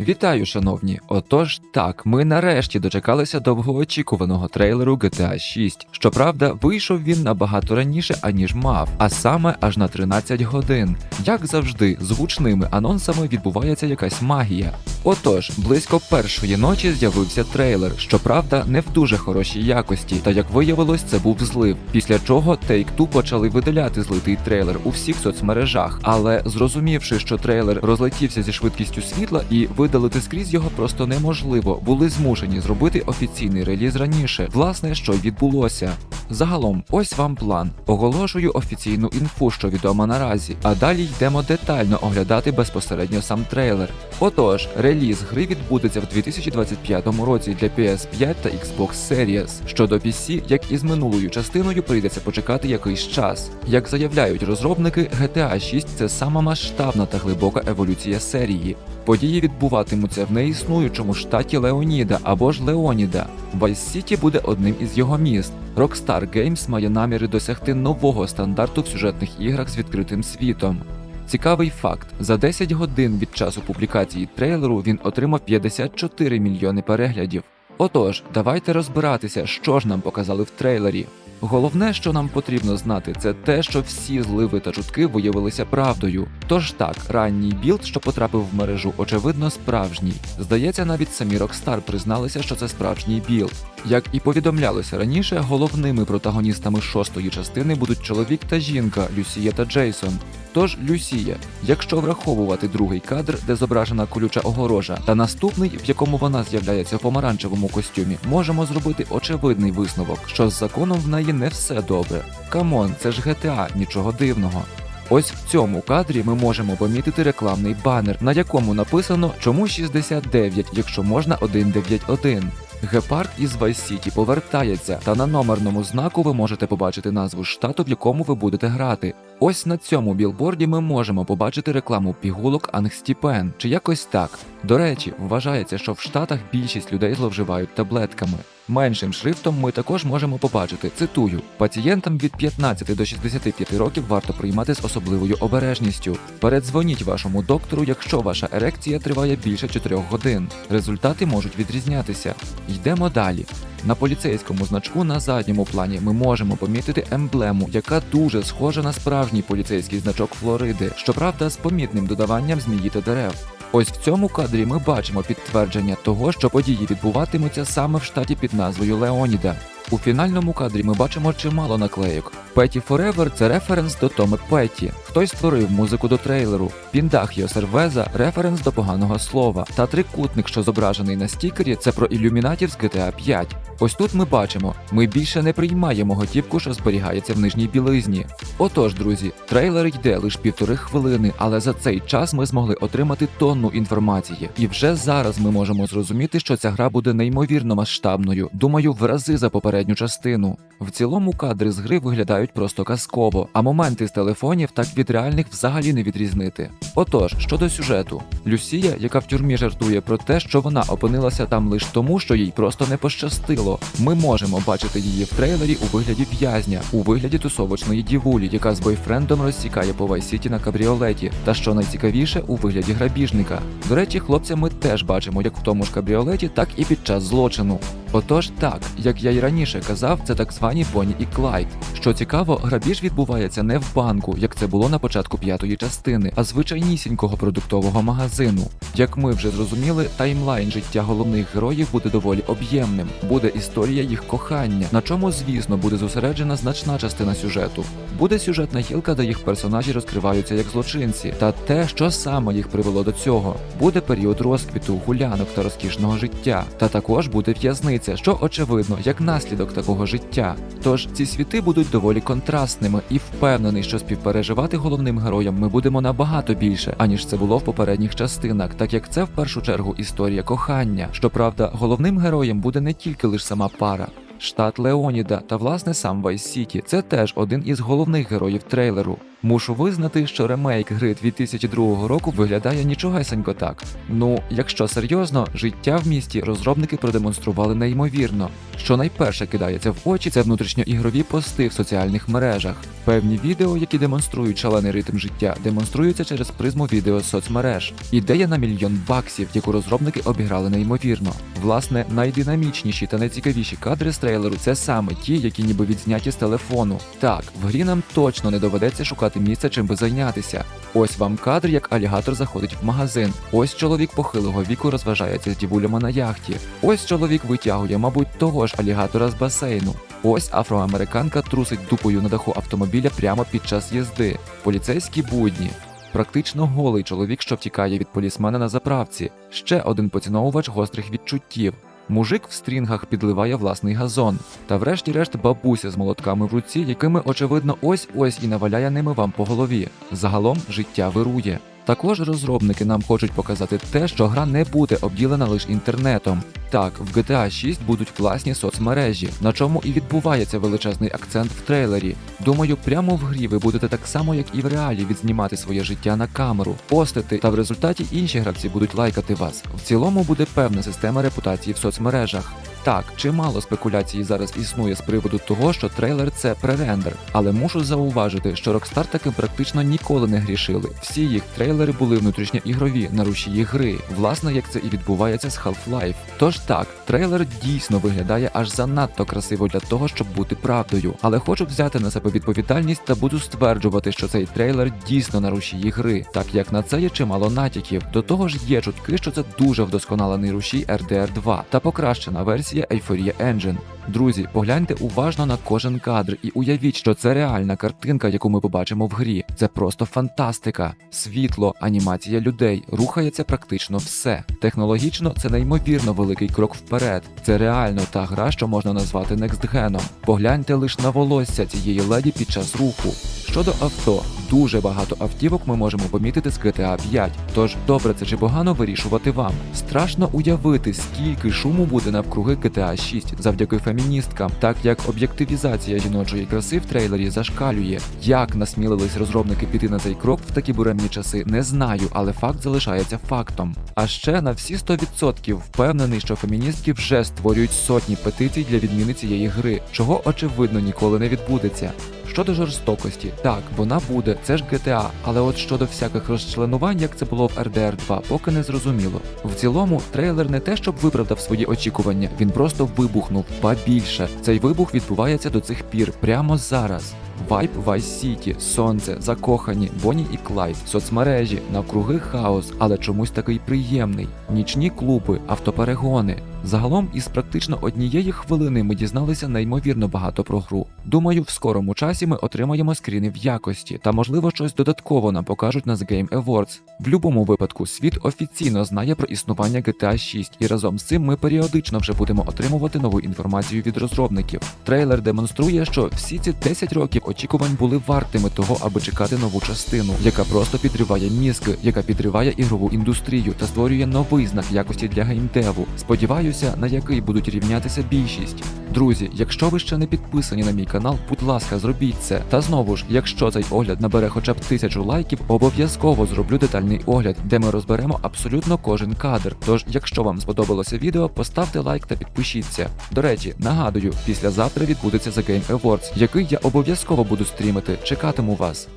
Вітаю, шановні! Отож, так, ми нарешті дочекалися довгоочікуваного трейлеру GTA 6. Щоправда, вийшов він набагато раніше, аніж мав, а саме аж на 13 годин. Як завжди, з гучними анонсами відбувається якась магія. Отож, близько першої ночі з'явився трейлер, щоправда, не в дуже хорошій якості, та як виявилось, це був злив. Після чого Take-Two почали видаляти злитий трейлер у всіх соцмережах, але зрозумівши, що трейлер розлетівся зі швидкістю світла і видалити скрізь його просто неможливо, були змушені зробити офіційний реліз раніше. Власне, що й відбулося. Загалом, ось вам план. Оголошую офіційну інфу, що відома наразі, а далі йдемо детально оглядати безпосередньо сам трейлер. Отож, реліз гри відбудеться в 2025 році для PS5 та Xbox Series. Щодо PC, як і з минулою частиною, прийдеться почекати якийсь час. Як заявляють розробники, GTA 6 це сама масштабна та глибока еволюція серії. Події відбуватимуться в неіснуючому штаті Леоніда або ж Леоніда. Vice City буде одним із його міст. Rockstar Games має наміри досягти нового стандарту в сюжетних іграх з відкритим світом. Цікавий факт: за 10 годин від часу публікації трейлеру він отримав 54 мільйони переглядів. Отож, давайте розбиратися, що ж нам показали в трейлері. Головне, що нам потрібно знати, це те, що всі зливи та чутки виявилися правдою. Тож так, ранній білд, що потрапив в мережу, очевидно, справжній. Здається, навіть самі Rockstar призналися, що це справжній білд. Як і повідомлялося раніше, головними протагоністами шостої частини будуть чоловік та жінка Люсія та Джейсон. Тож Люсія, якщо враховувати другий кадр, де зображена колюча огорожа, та наступний, в якому вона з'являється в помаранчевому костюмі, можемо зробити очевидний висновок, що з законом в неї не все добре. Камон, це ж GTA, нічого дивного. Ось в цьому кадрі ми можемо помітити рекламний банер, на якому написано чому 69, якщо можна 191. Гепард із Vice City повертається, та на номерному знаку ви можете побачити назву штату, в якому ви будете грати. Ось на цьому білборді ми можемо побачити рекламу пігулок Ангстіпен чи якось так. До речі, вважається, що в Штатах більшість людей зловживають таблетками. Меншим шрифтом ми також можемо побачити, цитую, пацієнтам від 15 до 65 років варто приймати з особливою обережністю. Передзвоніть вашому доктору, якщо ваша ерекція триває більше 4 годин. Результати можуть відрізнятися. Йдемо далі. На поліцейському значку на задньому плані ми можемо помітити емблему, яка дуже схожа на справжній поліцейський значок Флориди, щоправда, з помітним додаванням змії та дерев. Ось в цьому кадрі ми бачимо підтвердження того, що події відбуватимуться саме в штаті під назвою Леоніда. У фінальному кадрі ми бачимо чимало наклейок. Петі Forever – це референс до Томи Петті. Хтось створив музику до трейлеру. Піндах Йосервеза – референс до поганого слова. Та трикутник, що зображений на стікері, це про ілюмінатів з GTA 5. Ось тут ми бачимо, ми більше не приймаємо готівку, що зберігається в нижній білизні. Отож, друзі, трейлер йде лише півтори хвилини, але за цей час ми змогли отримати тонну інформації. І вже зараз ми можемо зрозуміти, що ця гра буде неймовірно масштабною. Думаю, в рази за попередню частину. В цілому кадри з гри виглядають просто казково, а моменти з телефонів так від реальних взагалі не відрізнити. Отож, щодо сюжету, Люсія, яка в тюрмі жартує про те, що вона опинилася там лише тому, що їй просто не пощастило. Ми можемо бачити її в трейлері у вигляді в'язня, у вигляді тусовочної дівулі, яка з бойфрендом розсікає по Вайсіті на кабріолеті, та що найцікавіше у вигляді грабіжника. До речі, хлопця ми теж бачимо як в тому ж кабріолеті, так і під час злочину. Отож, так, як я й раніше казав, це так звані Бонні і Клайд. Що цікаво, грабіж відбувається не в банку, як це було на початку п'ятої частини, а звичайнісінького продуктового магазину. Як ми вже зрозуміли, таймлайн життя головних героїв буде доволі об'ємним. Буде історія їх кохання, на чому, звісно, буде зосереджена значна частина сюжету. Буде сюжетна гілка, де їх персонажі розкриваються як злочинці, та те, що саме їх привело до цього. Буде період розквіту, гулянок та розкішного життя. Та також буде в'язниця, що очевидно, як наслідок такого життя. Тож ці світи будуть доволі контрастними і впевнений, що співпереживати головним героям ми будемо набагато більше, аніж це було в попередніх частинах, так як це в першу чергу історія кохання. Щоправда, головним героєм буде не тільки лише сама пара. Штат Леоніда та власне сам Вайс Сіті це теж один із головних героїв трейлеру. Мушу визнати, що ремейк гри 2002 року виглядає нічогесенько так. Ну, якщо серйозно, життя в місті розробники продемонстрували неймовірно. Що найперше кидається в очі, це внутрішньоігрові пости в соціальних мережах. Певні відео, які демонструють шалений ритм життя, демонструються через призму відео соцмереж. Ідея на мільйон баксів, яку розробники обіграли неймовірно. Власне, найдинамічніші та найцікавіші кадри з трейлеру це саме ті, які ніби відзняті з телефону. Так, в грі нам точно не доведеться шукати місце, чим би зайнятися. Ось вам кадр, як алігатор заходить в магазин. Ось чоловік похилого віку розважається з дівулями на яхті. Ось чоловік витягує, мабуть, того ж алігатора з басейну. Ось афроамериканка трусить дупою на даху автомобіля прямо під час їзди. Поліцейські будні. Практично голий чоловік, що втікає від полісмена на заправці. Ще один поціновувач гострих відчуттів. Мужик в стрінгах підливає власний газон. Та врешті-решт бабуся з молотками в руці, якими очевидно ось ось і наваляє ними вам по голові. Загалом життя вирує. Також розробники нам хочуть показати те, що гра не буде обділена лише інтернетом. Так, в GTA 6 будуть власні соцмережі, на чому і відбувається величезний акцент в трейлері. Думаю, прямо в грі ви будете так само, як і в реалі, відзнімати своє життя на камеру, постити, та в результаті інші гравці будуть лайкати вас. В цілому буде певна система репутації в соцмережах. Так, чимало спекуляцій зараз існує з приводу того, що трейлер це пререндер, але мушу зауважити, що Rockstar таким практично ніколи не грішили. Всі їх трейлери були внутрішньоігрові на рушії гри, власне, як це і відбувається з Half-Life. Тож так, трейлер дійсно виглядає аж занадто красиво для того, щоб бути правдою. Але хочу взяти на себе відповідальність та буду стверджувати, що цей трейлер дійсно на рушії гри, так як на це є чимало натяків. До того ж є чутки, що це дуже вдосконалений рушій RDR 2 та покращена версія Euphoria Engine. Друзі, погляньте уважно на кожен кадр і уявіть, що це реальна картинка, яку ми побачимо в грі. Це просто фантастика. Світло, анімація людей, рухається практично все. Технологічно це неймовірно великий крок вперед. Це реально та гра, що можна назвати некстгеном. Погляньте лише на волосся цієї леді під час руху. Щодо авто, дуже багато автівок ми можемо помітити з GTA 5. Тож добре це чи погано вирішувати вам. Страшно уявити, скільки шуму буде навкруги GTA 6 завдяки феміністкам, так як об'єктивізація жіночої краси в трейлері зашкалює. Як насмілились розробники піти на цей крок в такі буремні часи, не знаю, але факт залишається фактом. А ще на всі 100% впевнений, що феміністки вже створюють сотні петицій для відміни цієї гри, чого очевидно ніколи не відбудеться. Щодо жорстокості, так, вона буде, це ж GTA, але от щодо всяких розчленувань, як це було в RDR 2, поки не зрозуміло. В цілому, трейлер не те, щоб виправдав свої очікування, він просто вибухнув, ба більше. Цей вибух відбувається до цих пір, прямо зараз. Вайб Vice City, сонце, закохані, Бонні і Клайд, соцмережі, навкруги хаос, але чомусь такий приємний. Нічні клуби, автоперегони. Загалом, із практично однієї хвилини ми дізналися неймовірно багато про гру. Думаю, в скорому часі ми отримаємо скріни в якості, та можливо щось додатково нам покажуть на The Game Awards. В будь-якому випадку світ офіційно знає про існування GTA 6, і разом з цим ми періодично вже будемо отримувати нову інформацію від розробників. Трейлер демонструє, що всі ці 10 років очікувань були вартими того, аби чекати нову частину, яка просто підриває мізки, яка підриває ігрову індустрію та створює новий знак якості для геймдеву. Сподіваюся, на який будуть рівнятися більшість. Друзі, якщо ви ще не підписані на мій канал, будь ласка, зробіть це. Та знову ж, якщо цей огляд набере хоча б тисячу лайків, обов'язково зроблю детальний огляд, де ми розберемо абсолютно кожен кадр. Тож, якщо вам сподобалося відео, поставте лайк та підпишіться. До речі, нагадую, післязавтра відбудеться The Game Awards, який я обов'язково буду стрімити. Чекатиму вас.